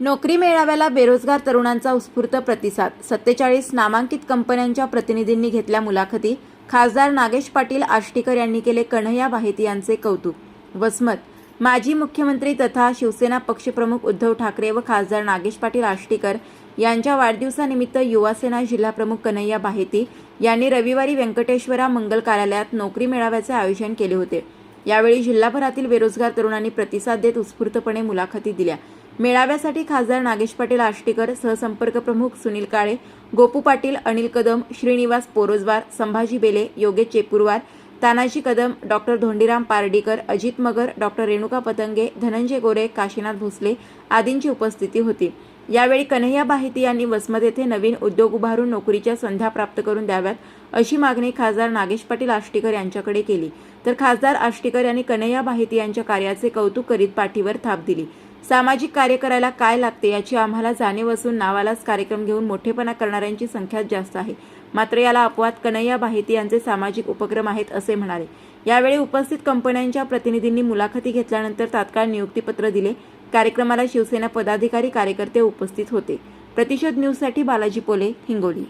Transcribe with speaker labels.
Speaker 1: नोकरी मेळाव्याला बेरोजगार तरुणांचा उत्स्फूर्त प्रतिसाद. सत्तेचाळीस नामांकित कंपन्यांच्या प्रतिनिधींनी घेतल्या मुलाखती. खासदार नागेश पाटील आष्टीकर यांनी केले कन्हैया बाहेती यांचे कौतुक. वसमत. माजी मुख्यमंत्री तथा शिवसेना पक्षप्रमुख उद्धव ठाकरे व खासदार नागेश पाटील आष्टीकर यांच्या वाढदिवसानिमित्त युवासेना जिल्हाप्रमुख कन्हैया बाहेती यांनी रविवारी व्यंकटेश्वरा मंगल कार्यालयात नोकरी मेळाव्याचे आयोजन केले होते. यावेळी जिल्हाभरातील बेरोजगार तरुणांनी प्रतिसाद देत उत्स्फूर्तपणे मुलाखती दिल्या. मेळाव्यासाठी खासदार नागेश पाटील आष्टीकर सहसंपर्क प्रमुख सुनील काळे गोपू पाटील अनिल कदम श्रीनिवास पोरोजवार संभाजी बेले योगेश चेपूरवार तानाजी कदम डॉक्टर धोंडीराम पारडीकर अजित मगर डॉक्टर रेणुका पतंगे धनंजय गोरे काशीनाथ भोसले आदींची उपस्थिती होती. यावेळी कन्हैया बाहिती यांनी वसमत येथे नवीन उद्योग उभारून नोकरीच्या संध्या प्राप्त करून द्याव्यात अशी मागणी खासदार नागेश पाटील आष्टीकर यांच्याकडे केली. तर खासदार आष्टीकर यांनी कन्हैया बाहिती यांच्या कार्याचे कौतुक करीत पाठीवर थाप दिली. सामाजिक कार्य करायला काय लागते याची आम्हाला जाणीव असून नावालाच कार्यक्रम घेऊन मोठेपणा करणाऱ्यांची संख्या जास्त आहे. मात्र याला अपवाद कन्हैया बाहिती यांचे सामाजिक उपक्रम आहेत असे म्हणाले. यावेळी उपस्थित कंपन्यांच्या प्रतिनिधींनी मुलाखती घेतल्यानंतर तात्काळ नियुक्तीपत्र दिले. कार्यक्रमाला शिवसेना पदाधिकारी कार्यकर्ते उपस्थित होते. प्रतिशोध न्यूजसाठी बालाजी पोले हिंगोली.